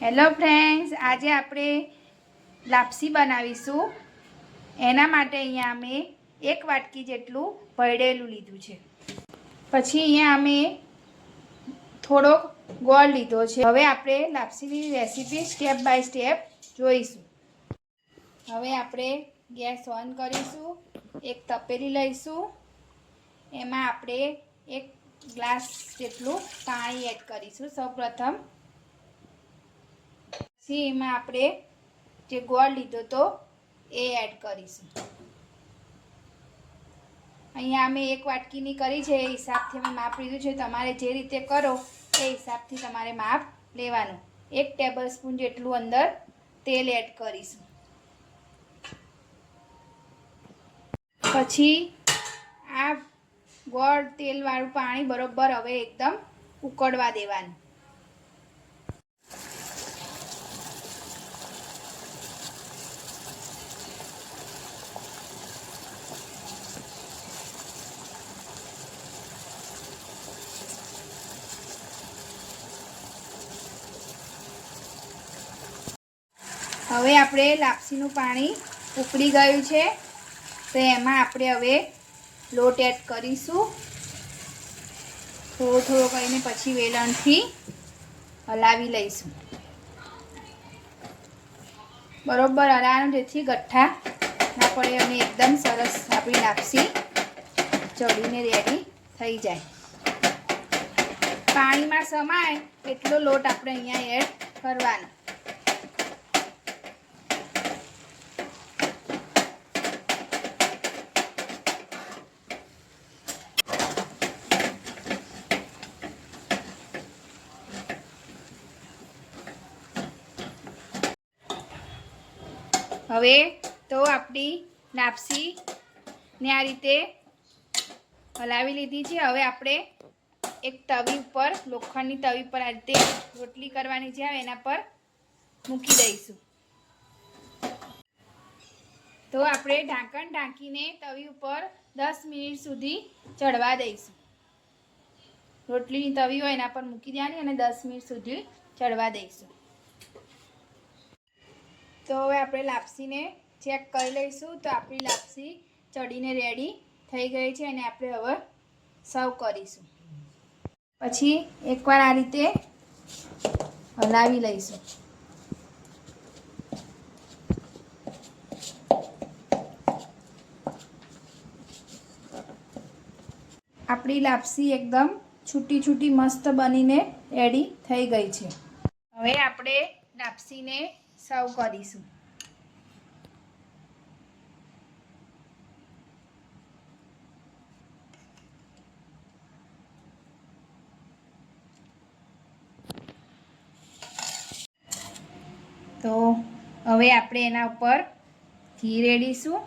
Hello friends આજે આપણે લાપસી બનાવીશું. એના માટે અહીંયા અમે એક વાટકી જેટલું ભરડેલું લીધું છે. પછી અહીંયા અમે થોડોક ગોળ લીધો છે. હવે આપણે લાપસીની રેસીપી સ્ટેપ બાય સ્ટેપ જોઈશું. હવે આપણે ગેસ ઓન કરીશું, એક તપેલી લઈશું. એમાં આપણે એક ગ્લાસ જેટલું પાણી એડ કરીશું. સૌપ્રથમ પછી એમાં આપણે જે ગોળ લીધો તો એ એડ કરીશું. અહીંયા અમે એક વાટકીની કરી છે, એ હિસાબથી અમે માપ લીધું છે. તમારે જે રીતે કરો એ હિસાબથી તમારે માપ લેવાનું. એક ટેબલ સ્પૂન જેટલું અંદર તેલ એડ કરીશું. પછી આ ગોળ તેલવાળું પાણી બરોબર હવે એકદમ ઉકળવા દેવાનું. હવે આપણે લાપસીનું પાણી ઉકળી ગયું છે. તો એમાં આપણે હવે લોટ એડ કરીશું. થોડો થોડો કરીને પછી વેલણથી હલાવી લઈશું. બરોબર હલાવવાનું જેથી ગઠ્ઠા ના પડે અને એકદમ સરસ આપણી લાપસી ચડીને રેડી થઈ જાય. પાણીમાં સમાય એટલો લોટ આપણે અહીંયા એડ કરવાનો. હવે તો આપણી લાપસી ને આ રીતે હલાવી લીધી છે. હવે આપણે એક તવી ઉપર, લોખંડની તવી પર આ રીતે રોટલી કરવાની છે. એના પર મૂકી દઈશું. તો આપણે ઢાંકણ ઢાંકીને તવી ઉપર દસ મિનિટ સુધી ચડવા દઈશું. રોટલીની તવી હોય એના પર મૂકી દેવાની અને દસ મિનિટ સુધી ચડવા દઈશું. તો હવે આપણે લાપસીને ચેક કરી લઈશું. તો આપણી લાપસી ચડીને રેડી થઈ ગઈ છે અને આપણે હવે સર્વ કરીશું. પછી એકવાર આ રીતે હલાવી લઈશું. આપણી લાપસી એકદમ છૂટી છૂટી મસ્ત બનીને રેડી થઈ ગઈ છે. હવે આપણે લાપસીને સર્વ કરીશું. તો હવે આપણે એના ઉપર ઘી રેડીશું.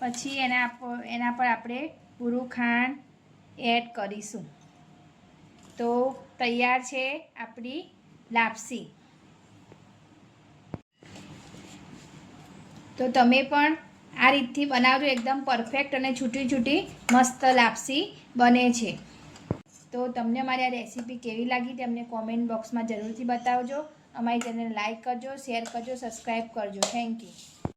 પછી એના એના પર આપણે પૂરું ખાંડ એડ કરીશું. તો તૈયાર છે આપણી લાપસી. તો તમે પણ આ રીતથી બનાવજો, એકદમ પરફેક્ટ અને છૂટી છૂટી મસ્ત લાપસી બને છે. તો તમને મારી આ રેસીપી કેવી લાગી તે અમને કોમેન્ટ બોક્સમાં જરૂરથી બતાવજો. અમારી ચેનલ લાઇક કરજો શેર કરજો સબસ્ક્રાઈબ કરજો. Thank you